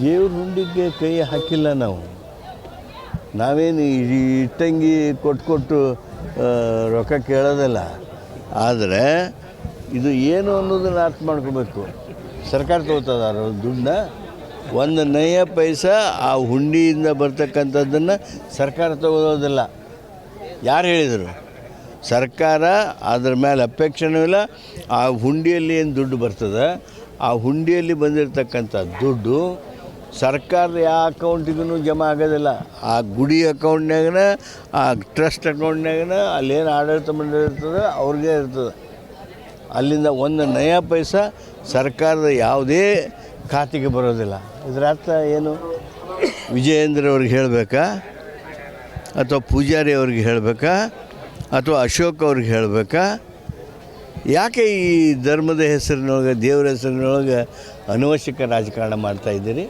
ದೇವ್ರ ಹುಂಡಿಗೆ ಕೈ ಹಾಕಿಲ್ಲ ನಾವು. ನಾವೇನು ಈ ಇಟ್ಟಂಗಿ ಕೊಟ್ಟು ಕೊಟ್ಟು ರೊಕ್ಕ ಕೇಳೋದಲ್ಲ. ಆದರೆ ಇದು ಏನು ಅನ್ನೋದನ್ನ ಅರ್ಥ ಮಾಡ್ಕೋಬೇಕು. ಸರ್ಕಾರ ತಗೋತದ ದುಡ್ಡನ್ನ? ಒಂದು ನಯ ಪೈಸಾ ಆ ಹುಂಡಿಯಿಂದ ಬರ್ತಕ್ಕಂಥದ್ದನ್ನು ಸರ್ಕಾರ ತಗೋದಿಲ್ಲ ಯಾರು ಹೇಳಿದರು? ಸರ್ಕಾರ, ಅದ್ರ ಮೇಲೆ ಅಪೇಕ್ಷೆನೂ ಇಲ್ಲ. ಆ ಹುಂಡಿಯಲ್ಲಿ ಏನು ದುಡ್ಡು ಬರ್ತದೆ? ಆ ಹುಂಡಿಯಲ್ಲಿ ಬಂದಿರತಕ್ಕಂಥ ದುಡ್ಡು ಸರ್ಕಾರದ ಯಾವ ಅಕೌಂಟಿಗೂ ಜಮಾ ಆಗೋದಿಲ್ಲ. ಆ ಗುಡಿ ಅಕೌಂಟ್ನಾಗನ, ಆ ಟ್ರಸ್ಟ್ ಅಕೌಂಟ್ನಾಗನ ಅಲ್ಲೇನು ಆಡಳಿತ ಮಂಡಳಿ ಇರ್ತದೆ ಅವ್ರಿಗೆ ಇರ್ತದೆ. ಅಲ್ಲಿಂದ ಒಂದು ನಯ ಪೈಸ ಸರ್ಕಾರದ ಯಾವುದೇ ಖಾತೆಗೆ ಬರೋದಿಲ್ಲ. ಇದರ ಅರ್ಥ ಏನು? ವಿಜಯೇಂದ್ರ ಅವ್ರಿಗೆ ಹೇಳಬೇಕಾ? ಅಥವಾ ಪೂಜಾರಿ ಅವ್ರಿಗೆ ಹೇಳಬೇಕಾ? ಅಥವಾ ಅಶೋಕ್ ಅವ್ರಿಗೆ ಹೇಳಬೇಕಾ? ಯಾಕೆ ಈ ಧರ್ಮದ ಹೆಸರಿನೊಳಗೆ, ದೇವರ ಹೆಸರಿನೊಳಗೆ ಅನವಶ್ಯಕ ರಾಜಕಾರಣ ಮಾಡ್ತಾ ಇದ್ದೀರಿ?